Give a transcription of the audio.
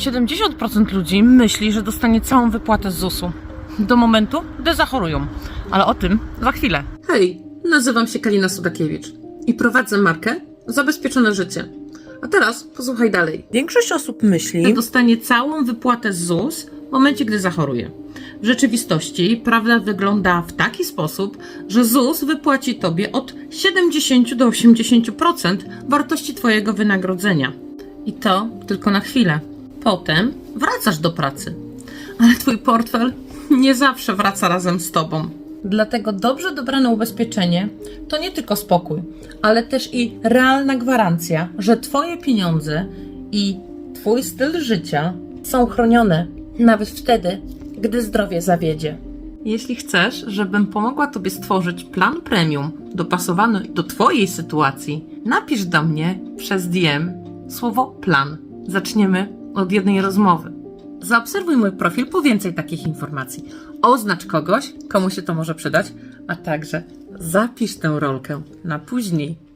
70% ludzi myśli, że dostanie całą wypłatę z ZUS-u do momentu, gdy zachorują. Ale o tym za chwilę. Hej, nazywam się Kalina Sudakiewicz i prowadzę markę Zabezpieczone Życie. A teraz posłuchaj dalej. Większość osób myśli, że dostanie całą wypłatę z ZUS w momencie, gdy zachoruje. W rzeczywistości prawda wygląda w taki sposób, że ZUS wypłaci tobie od 70 do 80% wartości twojego wynagrodzenia. I to tylko na chwilę. Potem wracasz do pracy. Ale twój portfel nie zawsze wraca razem z tobą. Dlatego dobrze dobrane ubezpieczenie to nie tylko spokój, ale też i realna gwarancja, że twoje pieniądze i twój styl życia są chronione nawet wtedy, gdy zdrowie zawiedzie. Jeśli chcesz, żebym pomogła Tobie stworzyć plan premium dopasowany do Twojej sytuacji, napisz do mnie przez DM słowo plan. Zaczniemy od jednej rozmowy. Zaobserwuj mój profil po więcej takich informacji. Oznacz kogoś, komu się to może przydać, a także zapisz tę rolkę na później.